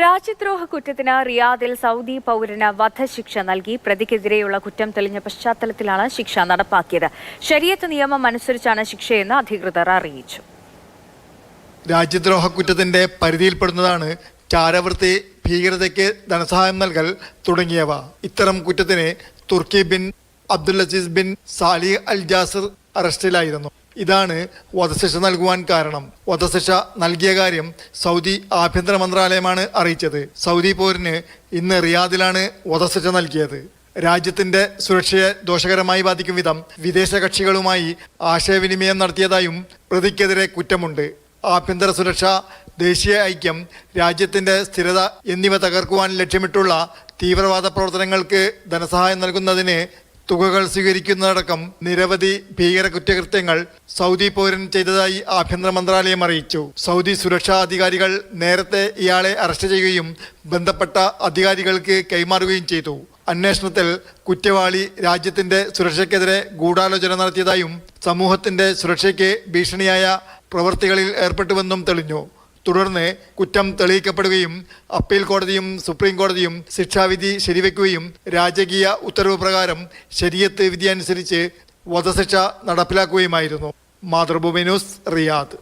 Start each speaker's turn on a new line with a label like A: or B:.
A: രാജ്യദ്രോഹ കുറ്റത്തിന് റിയാദിൽ സൗദി പൗരന് വധശിക്ഷ നൽകി. പ്രതിക്കെതിരെയുള്ള കുറ്റം തെളിഞ്ഞ പശ്ചാത്തലത്തിലാണ് ശിക്ഷ നടപ്പാക്കിയത്. ശരീഅത്ത് നിയമം അനുസരിച്ചാണ് ശിക്ഷയെന്ന് അധികൃതർ അറിയിച്ചു.
B: രാജ്യദ്രോഹ കുറ്റത്തിന്റെ പരിധിയിൽപ്പെടുന്നതാണ് ചാരവൃത്തി ഭീകരതയ്ക്ക് ധനസഹായം നൽകൽ തുടങ്ങിയവ. ഇത്തരം കുറ്റത്തിന് Turki bin Abdul Aziz bin Sali al Jasir അറസ്റ്റിലായിരുന്നു. ഇതാണ് വധശിക്ഷ നൽകുവാൻ കാരണം. വധശിക്ഷ നൽകിയ കാര്യം സൗദി ആഭ്യന്തര മന്ത്രാലയമാണ് അറിയിച്ചത്. സൗദി പോരിന് ഇന്ന് റിയാദിലാണ് വധശിക്ഷ നൽകിയത്. രാജ്യത്തിന്റെ സുരക്ഷയെ ദോഷകരമായി ബാധിക്കും വിധം വിദേശ കക്ഷികളുമായി ആശയവിനിമയം നടത്തിയതായും പ്രതിക്കെതിരെ കുറ്റമുണ്ട്. ആഭ്യന്തര സുരക്ഷ ദേശീയ ഐക്യം രാജ്യത്തിന്റെ സ്ഥിരത എന്നിവ തകർക്കുവാൻ ലക്ഷ്യമിട്ടുള്ള തീവ്രവാദ പ്രവർത്തനങ്ങൾക്ക് ധനസഹായം നൽകുന്നതിന് തുകകൾ സ്വീകരിക്കുന്നതടക്കം നിരവധി ഭീകര കുറ്റകൃത്യങ്ങൾ സൗദി പൗരൻ ചെയ്തതായി ആഭ്യന്തര മന്ത്രാലയം അറിയിച്ചു. സൗദി സുരക്ഷാ അധികാരികൾ നേരത്തെ ഇയാളെ അറസ്റ്റ് ചെയ്യുകയും ബന്ധപ്പെട്ട അധികാരികൾക്ക് കൈമാറുകയും ചെയ്തു. അന്വേഷണത്തിൽ കുറ്റവാളി രാജ്യത്തിന്റെ സുരക്ഷയ്ക്കെതിരെ ഗൂഢാലോചന നടത്തിയതായും സമൂഹത്തിന്റെ സുരക്ഷയ്ക്ക് ഭീഷണിയായ പ്രവൃത്തികളിൽ ഏർപ്പെട്ടുവെന്നും തെളിഞ്ഞു. തുടർന്ന് കുറ്റം തെളിയിക്കപ്പെടുകയും അപ്പീൽ കോടതിയും സുപ്രീം കോടതിയും ശിക്ഷാവിധി ശരിവെക്കുകയും രാജകീയ ഉത്തരവ് പ്രകാരം ശരിയത്ത് വിധി അനുസരിച്ച് വധശിക്ഷ നടപ്പിലാക്കുകയുമായിരുന്നു. Mathrubhumi news Riyadh.